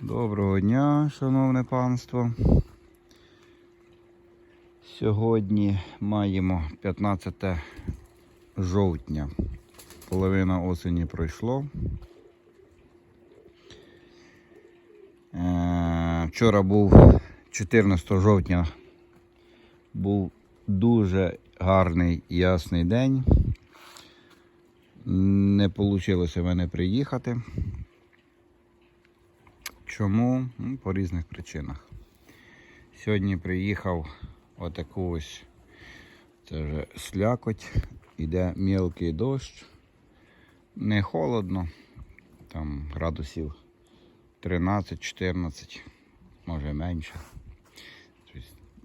Доброго дня, шановне панство. Сьогодні маємо 15 жовтня. Половина осені пройшло. Е, Вчора був 14 жовтня. Був дуже гарний ясний день. Не вийшло в мене приїхати. Чому? Ну, По різних причинах. Сьогодні приїхав отаку ось це вже слякоть, іде мілкий дощ. Не холодно, там градусів 13-14, може менше.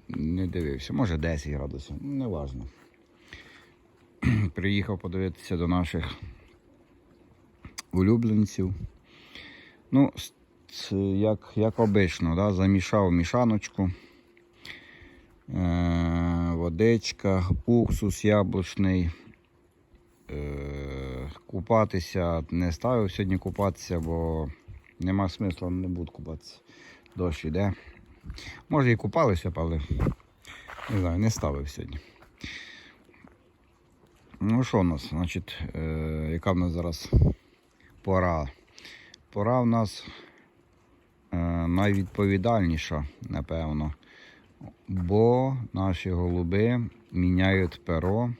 Не дивився, може 10 градусів, не важно. Приїхав подивитися до наших улюбленців. Ну, як, як обично, да, замішав мішаночку. Е, водичка, уксус яблучний. Е, купатися не ставив сьогодні купатися, бо нема смисла, не буду купатися. Дощ іде. Може і купалися, але не знаю, не ставив сьогодні. Ну що у нас? Значить, е, яка в нас зараз пора? Пора в нас е, найвідповідальніша, напевно. Бо наші голуби міняють перо,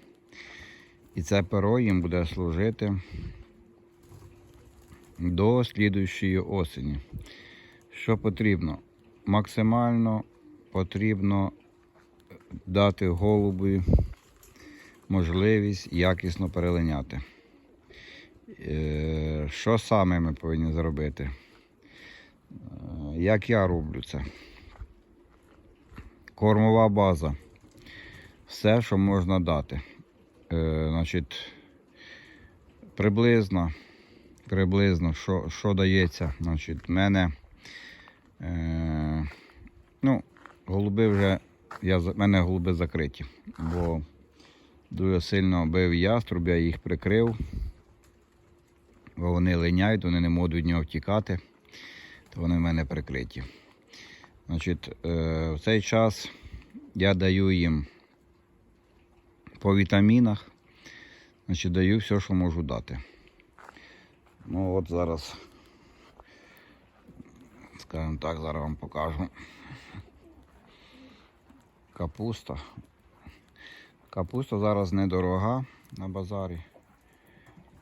і це перо їм буде служити до слідуючої осені. Що потрібно? Максимально потрібно дати голубу можливість якісно перелиняти. Е, Що саме ми повинні зробити? Е, Як я роблю це? Кормова база. Все, що можна дати. Е, значить, приблизно, приблизно, що, що дається. Значить, в мене, е, ну, голуби вже, я, в мене голуби закриті, бо дуже сильно бив яструб, я їх прикрив, бо вони линяють, вони не можуть від нього втікати, вони в мене прикриті. Значить, е, в цей час я даю їм по вітамінах, значить, даю все, що можу дати. Ну от зараз, скажімо так, зараз вам покажу. Капуста. Капуста зараз недорога на базарі.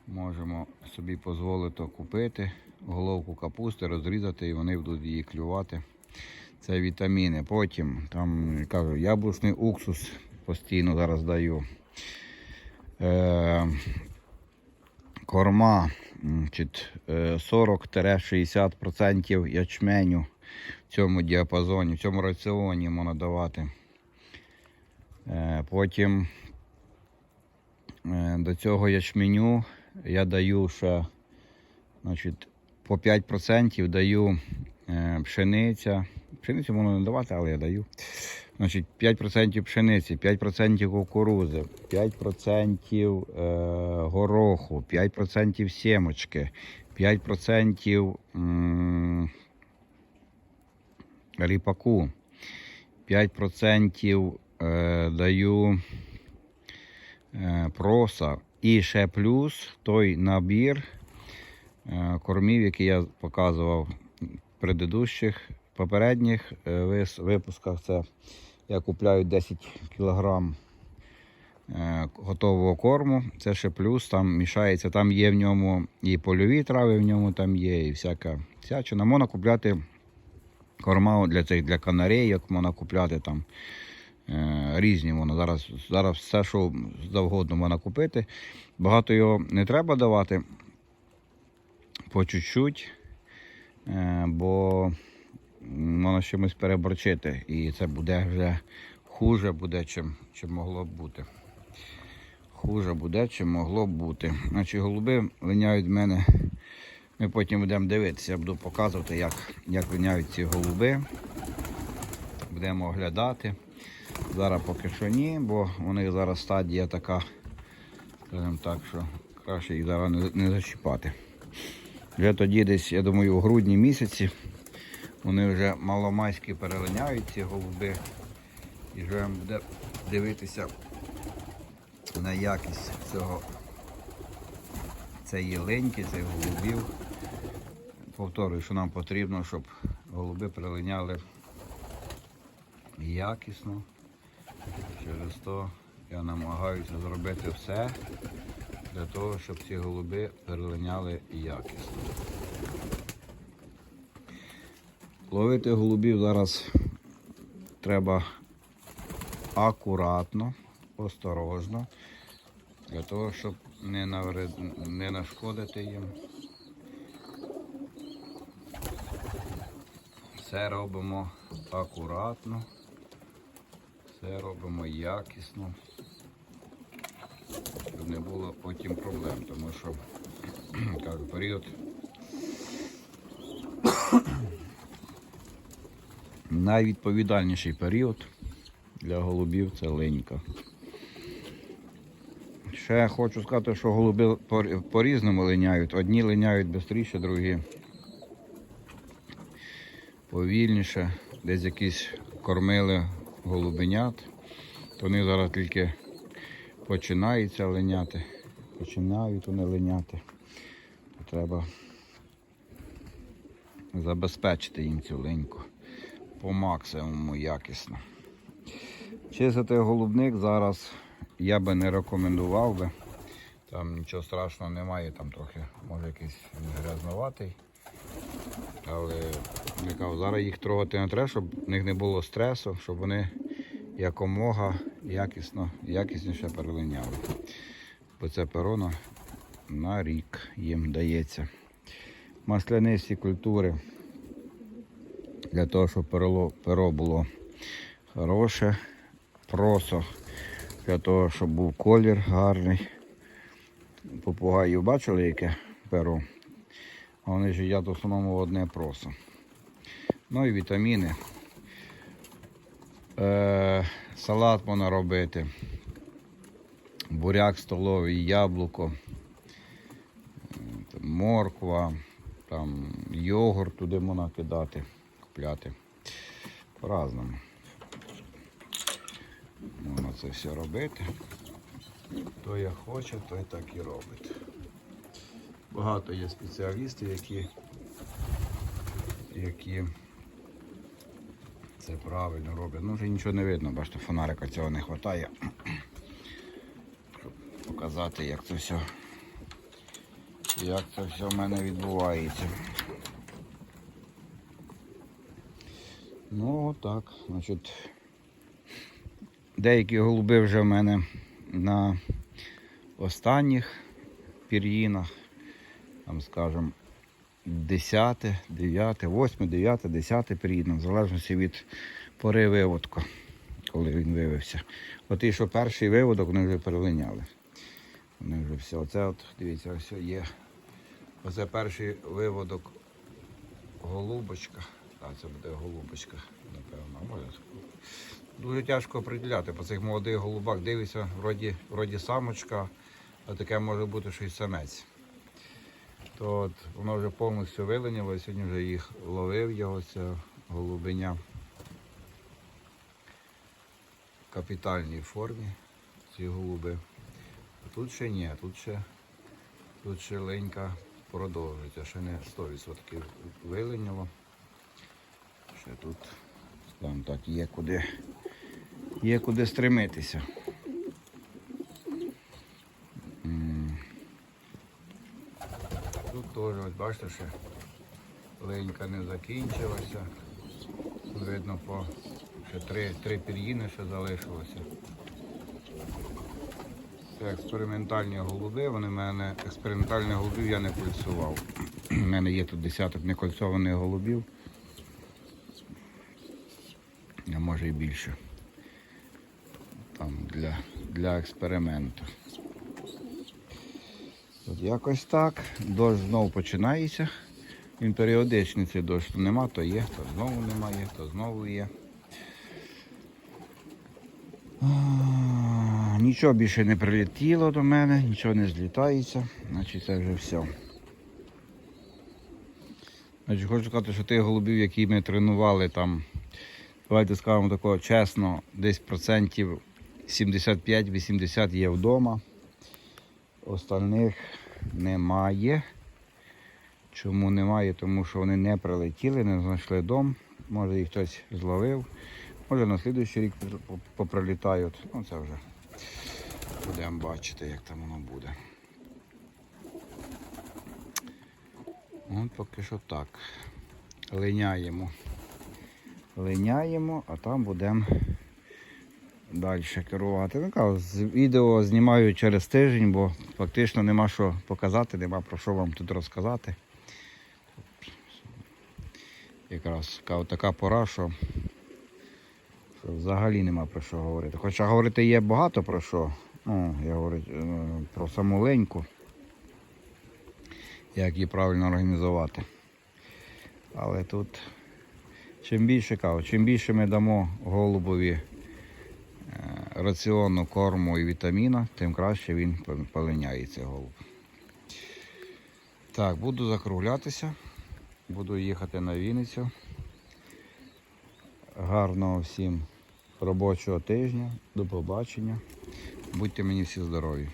Можемо собі дозволити купити головку капусти, розрізати і вони будуть її клювати. Це вітаміни. Потім там кажу, яблучний уксус постійно зараз даю. Е, корма е, 40-60% ячменю в цьому діапазоні, в цьому раціоні можна давати. Е, потім е, до цього ячменю я даю ще значить, по 5% даю е, пшениця. Пшеницю можна не давати, але я даю. Значить, 5% пшениці, 5% кукурузи, 5% е, гороху, 5% сімочки, 5% ріпаку, 5% е, даю проса. І ще плюс той набір кормів, який я показував в предыдущих, попередніх е, випусках. Це я купляю 10 кг е, готового корму. Це ще плюс, там мішається, там є в ньому і польові трави, в ньому там є, і всяка всячина. Можна купляти корма для цих для канарейок, можна купляти там. Е, Різні воно зараз, зараз все, що завгодно можна купити. Багато його не треба давати по чуть-чуть, е, бо можна чимось переборчити. І це буде вже хуже буде, чим, чим могло б бути. Хуже буде, чим могло б бути. Значить, голуби линяють в мене. Ми потім будемо дивитися, я буду показувати, як, як линяють ці голуби. Будемо оглядати. Зараз поки що ні, бо у них зараз стадія така, скажімо так, що краще їх зараз не, не зачіпати. Вже тоді десь, я думаю, у грудні місяці Вони вже маломайські перелиняють ці голуби. І вже буде дивитися на якість цього цієї леньки, цих голубів. Повторюю, що нам потрібно, щоб голуби перелиняли якісно. Через то я намагаюся зробити все для того, щоб ці голуби перелиняли якісно. Ловити голубів зараз треба акуратно, осторожно, для того, щоб не, навред... не нашкодити їм. Все робимо акуратно, все робимо якісно, не було потім проблем, тому що кажу, період найвідповідальніший період для голубів це ленька. Ще хочу сказати, що голуби по- по-різному линяють. Одні линяють швидше, другі повільніше. Десь якісь кормили голубенят, то вони зараз тільки починаються линяти. Починають вони линяти. Треба забезпечити їм цю линьку по максимуму якісно. Чистити голубник зараз я би не рекомендував би. Там нічого страшного немає, там трохи може якийсь грязноватий. Але я кажу, зараз їх трогати не треба, щоб в них не було стресу, щоб вони якомога якісно, якісніше перелиняли. Бо це перо на, рік їм дається. Маслянисті культури для того, щоб перо, перо було хороше, просо, для того, щоб був колір гарний. Попугаїв бачили, яке перо? Вони ж їдять в основному одне просо. Ну і вітаміни. Е, салат можна робити. Буряк столовий, яблуко, там морква, там йогурт туди можна кидати, купляти. По-разному. Можна це все робити. Хто як хоче, той так і робить. Багато є спеціалістів, які, які це правильно роблять. Ну вже нічого не видно, бачите, фонарика цього не вистачає. Щоб показати, як це все, як це все в мене відбувається. Ну отак, значить. Деякі голуби вже в мене на останніх пір'їнах, там скажімо, 10, 9, 8, 9, 10 пір'їнах, в залежності від пори виводку, коли він вивився. От і що перший виводок вони вже перелиняли. Вони вже все. Оце от, дивіться, ось є. Оце перший виводок голубочка. Так, це буде голубочка, напевно. Може Дуже тяжко определяти по цих молодих голубах. Дивишся, вроді, вроді самочка, а таке може бути що й самець. То от воно вже повністю виленіло, сьогодні вже їх ловив його, ця голубиня. В капітальній формі ці голуби. А тут ще ні, тут ще, тут ще ленька продовжується, ще не 100% виленіло. Ще тут там так є куди, є куди стремитися. М. Тут теж, ось бачите, ще ленька не закінчилася. Видно, по ще три, три пір'їни ще залишилося. Це експериментальні голуби, вони в мене експериментальних голубів я не кольцував. У мене є тут десяток некольцованих голубів а може і більше. Там для, для експерименту. От якось так. Дощ знову починається. Він періодичний цей дощ. То нема, то є, то знову немає, то знову є. Нічого більше не прилетіло до мене, нічого не злітається, значить це вже все. Значить, хочу сказати, що тих голубів, які ми тренували там, давайте скажемо такого чесно, десь процентів 75-80 є вдома. Остальних немає. Чому немає? Тому що вони не прилетіли, не знайшли дом. Може їх хтось зловив. Може на слідуючий рік поприлітають. Ну це вже будемо бачити, як там воно буде. От поки що так. Линяємо. Линяємо, а там будемо далі керувати. Ну, кажу, відео знімаю через тиждень, бо фактично нема що показати, нема про що вам тут розказати. Якраз кажу, така пора, що, що взагалі нема про що говорити. Хоча говорити є багато про що. Ну, я говорю е, про саму леньку, як її правильно організувати. Але тут чим більше кажу, чим більше ми дамо голубові раціону корму і вітаміна, тим краще він по- полиняється голуб. Так, буду закруглятися, буду їхати на Вінницю. Гарного всім робочого тижня, до побачення. Будьте мені всі здорові.